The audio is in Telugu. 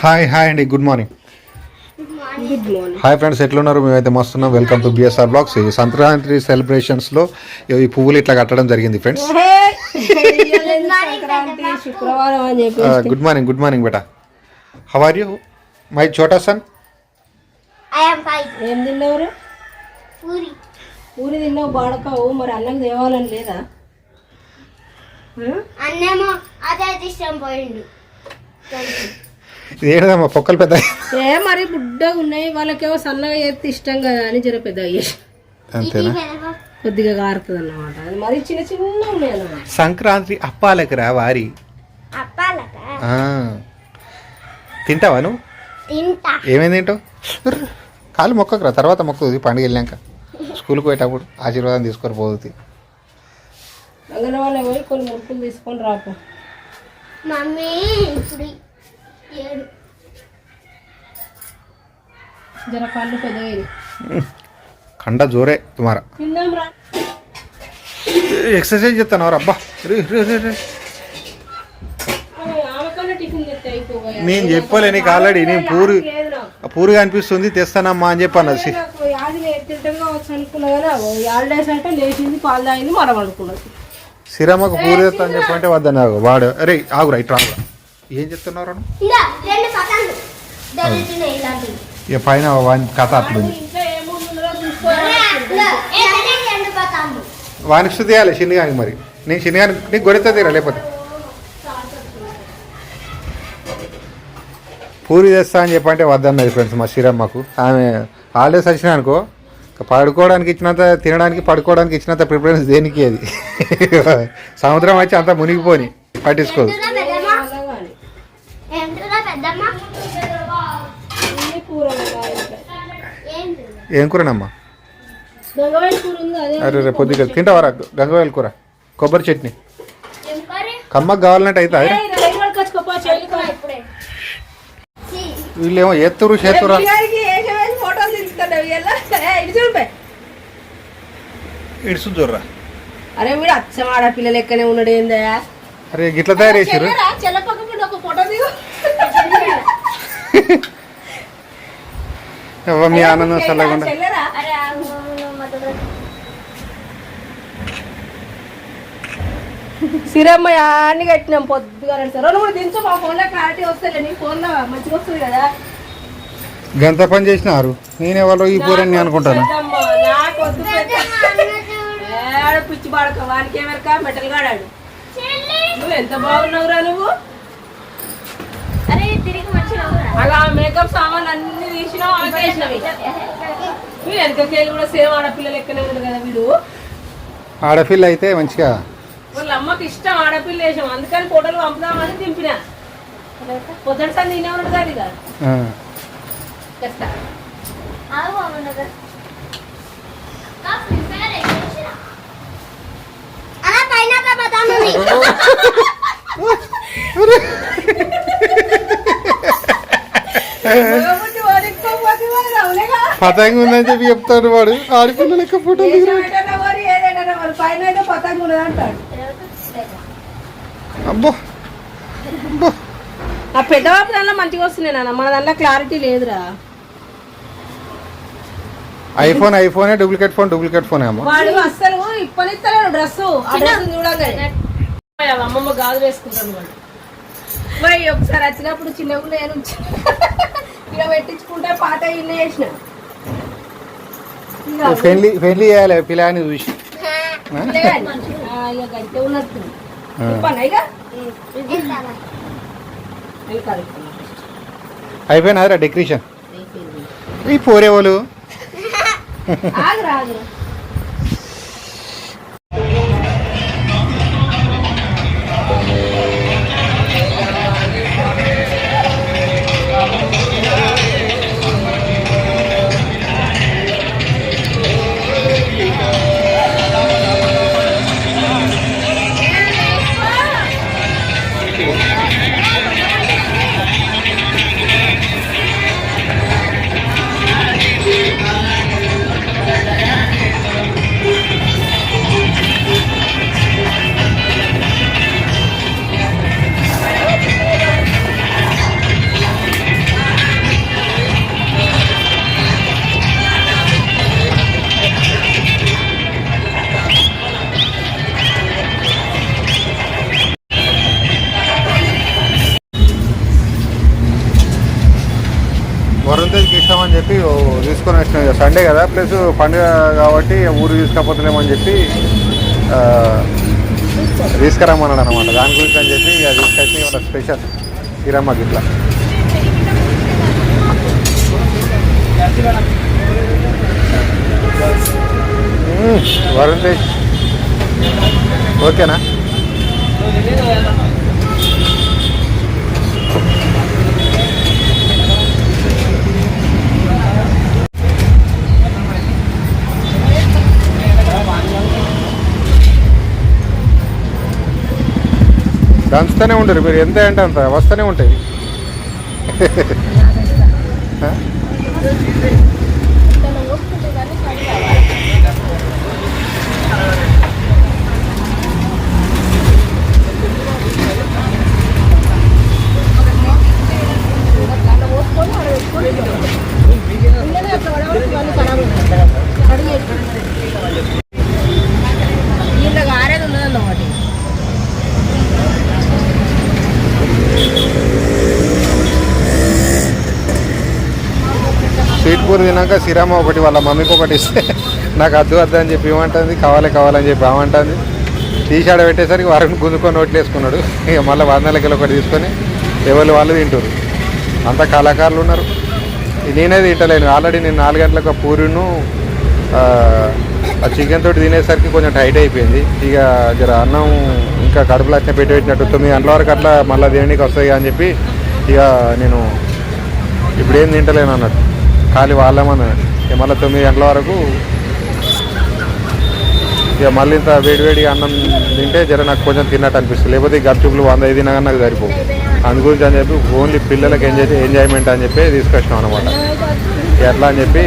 హాయ్ హాయ్ అండి. Good morning. Good morning hi friends ఎట్లున్నారు? మేమైతే మస్తున్నాం. వెల్కమ్ టు బిఎస్ఆర్ బ్లాగ్స్ ఈ సంక్రాంతి సెలబ్రేషన్స్లో ఈ పువ్వులు ఇట్లా కట్టడం జరిగింది friends. Good morning good morning beta. How are you my చోటా సన్ I am five. ఏం తిన్నావు బాడకావు. మరి అన్నం తేవాలని లేదా? అన్నేమో అదే ఇష్టం పోయిండు ఇది ఏంటమ్మా పొక్కలు పెద్ద ఏ మరి బుడ్డగా ఉన్నాయి. వాళ్ళకేమో సన్నగా చేస్తే ఇష్టం కదా అని జర పెద్ద అంతేనా? కొద్దిగా కారుతుంది అన్నమాట అది మరి చిన్న చిన్న ఉన్నాయి అన్నమాట. సంక్రాంతి అప్పాలకు రా వారి. ఆ. తింటావా నువ్వు? తింటా. ఏమైంది ఉర్ర్. కాలు మొక్కకు రా. తర్వాత మొక్కుతుంది పండుగ వెళ్ళాక. స్కూల్కి పోయేటప్పుడు ఆశీర్వాదం తీసుకొని పోతుంది అంగన్వాళ్ళ పోయి కొన్ని మురుకులు తీసుకొని రాపు. మమ్మీ ఇప్పుడు ఏడు. జర కళ్ళు పెద్దగా కండ జోరే తుమారా. ఎక్సర్సైజ్ చేస్తాను అబ్బా. రే రే రే రే. నేను చెప్పలే నీకు ఆల్రెడీ నేను పూరి పూరిగా అనిపిస్తుంది తెస్తానమ్మా అని చెప్పి అన్నది. నాకు యాది తింటంగా వచ్చి అనుకున్నా కానీ అగో హాలిడేస్ అంటే లేచింది పాలు తాగింది మనం అనుకున్నది సిరమ్మకు పూరి తెస్తా అని చెప్పంటే వద్దని ఆగు వాడు. అరే ఆగురా ఇట్లా ఆగురా ఏం చెప్తున్నారు ఇక పైన వాని కథ అట్లుంది. వానికి శుద్ధి చేయాలి చిన్నగానికి మరి. నేను చిన్నగానికి నీకు గొడెత్త తీరా లేకపోతే? పూరి తెస్తా అని చెప్పంటే వద్దన్నది ఫ్రెండ్స్ మా శ్రీరమ్మకు. ఆమె హాలిడేస్ వచ్చినా అనుకో పడుకోవడానికి ఇచ్చినంత తినడానికి పడుకోవడానికి ఇచ్చినంత ప్రిఫరెన్స్ దేనికి అది? సముద్రం వచ్చి అంత మునిగిపోని. పట్టించుకోదు. ఏం కూరనమ్మా? గంగవాయి కూర ఉంది అదే అరే రేపు పొద్దుగా తింటావరా గంగవాయల కూర కొబ్బరి చట్నీ. కమ్మకు కావాలంటే అయితే వీళ్ళేమో ఎత్తురు చేతురా ఇడుసు చూడరా అరే వీడు అచ్చం ఆడపిల్ల లెక్కనే ఉన్నాడు ఏందా అరే గిట్ల తయారు చేసిర్రు. మీ ఆనందం చల్లకుండా? సిరమ్మ అన్ని కట్టినాం పొద్దుగా రెండు మూడు దించు మా ఫోన్లో క్లారిటీ వస్తుంది నీ ఫోన్లో మంచిగా వస్తుంది కదా? గంత పని చేసినారు. నేనెవరో ఈ పూరని అనుకుంటాను? పిచ్చి పాడక వానికి ఏమరక? మెటల్ గాడాడు. నువ్వు ఎంత బాగున్నావురా నువ్వు అరే తిరిగి మంచిగా ఉందిరా. మేకప్ సామాన్లు అన్ని తీసినావు నువ్వు వెనకకేళ్ళు కూడా సేమ్ ఆడపిల్ల లెక్కనే ఉంది కదా వీడు. ఆడపిల్ల అయితే మంచిగా వాళ్ళ అమ్మకి ఇష్టం ఆడపిల్ల వేసాం అందుకని ఫోటోలు పంపుదామని దింపిన. పొద్దుటసారి నేనే ఉన్నాడు కాదు ఇక. అలా పైన పతంగి ఉందని చెప్పి చెప్తాడు వాడు. ఆడపిల్ల లెక్క ఫోటో అబ్బో. అబ్బో. ఆ పెద్ద బాబు దాంట్లో మంచిగా వస్తున్నాయి నాన్న. మన దాంట్లో క్లారిటీ లేదురా. ఐఫోన్ ఐఫోనే డూప్లికేట్ ఫోన్ డూప్లికేట్ ఫోన్ అమ్మా. వాడు అస్సలు ఇప్పనిస్తలేడు డ్రెస్ చూడగానే. అమ్మమ్మ గాజు వేసుకుంటాను వాడు. మరి ఒకసారి వచ్చినప్పుడు చిన్నగా నేను ఇలా పెట్టించుకుంటే పాత ఇల్లు చేసిన. ఫ్రెండ్లీ ఫ్రెండ్లీ చేయాలి పిల్లని చూసి. గడితే ఉన్నట్టు. అయిపోయినారా డెకరేషన్. ఈ పోరేవాళ్ళు అని చెప్పి ఓ తీసుకొని వచ్చిన. సండే కదా. ప్లస్ పండుగ కాబట్టి ఊరు తీసుకపోతలేమని చెప్పి తీసుకురమ్మన్నాడు అనమాట దాని గురించి అని చెప్పి ఇక తీసుకొచ్చి వాళ్ళ స్పెషల్ శ్రీరామ్మకి ఇట్లా వరుణ్ తేజ్ ఓకేనా? దంచుతూనే ఉండరు. మీరు ఎంత అంటే అంత వస్తూనే ఉంటాయి ఆ? వీళ్ళకి ఆరేది ఉన్నదన్నమాట స్వీట్ పూరి తినాక శ్రీరామ ఒకటి వాళ్ళ మమ్మీకి ఒకటి ఇస్తే నాకు అద్దు అద్దు అని చెప్పి ఏమంటుంది? కావాలి కావాలని చెప్పి ఏమంటుంది టీషాడ పెట్టేసరికి వారిని గుంజుకొని నోట్లు వేసుకున్నాడు. ఇక మళ్ళీ వందలకి ఒకటి తీసుకొని ఎవరు వాళ్ళు తింటారు అంత కళాకారులు ఉన్నారు. నేనే తింటలేను. ఆల్రెడీ నేను నాలుగు గంటలకు పూరిను ఆ, చికెన్ తోటి తినేసరికి కొంచెం టైట్ అయిపోయింది. ఇక జర అన్నం ఇంకా కడుపులో అట్నే పెట్టి పెట్టినట్టు తొమ్మిది గంటల వరకు అట్లా మళ్ళీ దేనికి వస్తాయి అని చెప్పి ఇక నేను ఇప్పుడు ఏం తింటలేను అన్నట్టు. ఖాళీ వాళ్ళమని. ఇక మళ్ళీ తొమ్మిది గంటల వరకు ఇక మళ్ళీ ఇంత వేడివేడి అన్నం తింటే జర నాకు కొంచెం తిన్నట్టు అనిపిస్తుంది. లేకపోతే ఈ గప్చుపులు వంద ఐదు తినగా నాకు సరిపో అందు గురించి అని చెప్పి ఓన్లీ పిల్లలకి ఎంజాయ్ ఎంజాయ్మెంట్ అని చెప్పి తీసుకొచ్చినాం అనమాట ఎట్లా అని చెప్పి